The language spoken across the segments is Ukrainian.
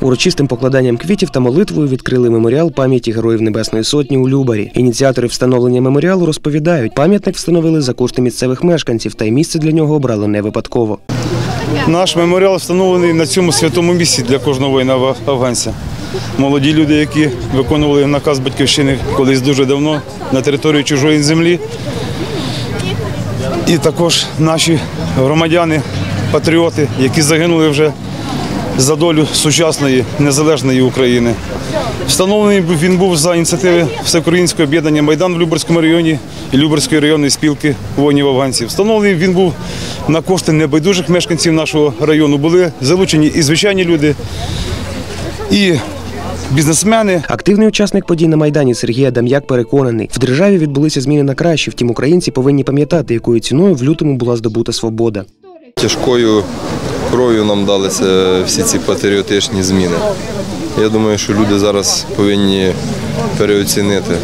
Урочистим покладанням квітів та молитвою відкрили меморіал пам'яті Героїв Небесної Сотні у Любарі. Ініціатори встановлення меморіалу розповідають, пам'ятник встановили за кошти місцевих мешканців, та й місце для нього обрали не випадково. Наш меморіал встановлений на цьому святому місці для кожного воїна афганця. Молоді люди, які виконували наказ батьківщини колись дуже давно на території чужої землі. І також наші громадяни, патріоти, які загинули вже за долю сучасної незалежної України. Встановлений він був за ініціативи Всеукраїнського об'єднання Майдан в Люберському районі і Люберської районної спілки воїнів афганців. Встановлений він був на кошти небайдужих мешканців нашого району. Були залучені і звичайні люди, і бізнесмени. Активний учасник подій на майдані Сергій Адам'як переконаний, в державі відбулися зміни на краще. Втім, українці повинні пам'ятати, якою ціною в лютому була здобута свобода. Тяжкою кров'ю нам далися всі ці патріотичні зміни. Я думаю, що люди зараз повинні переоцінити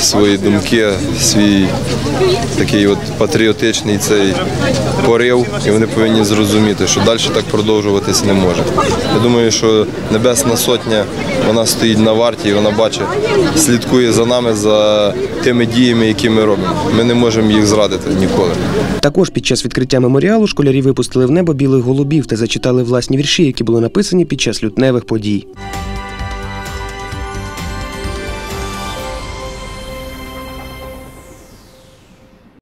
свої думки, свій такий от патріотичний цей порив, і вони повинні зрозуміти, що далі так продовжуватись не може. Я думаю, що Небесна Сотня вона стоїть на варті, і вона бачить, слідкує за нами, за тими діями, які ми робимо. Ми не можемо їх зрадити ніколи. Також під час відкриття меморіалу школярі випустили в небо білих голубів та зачитали власні вірші, які були написані під час лютневих подій.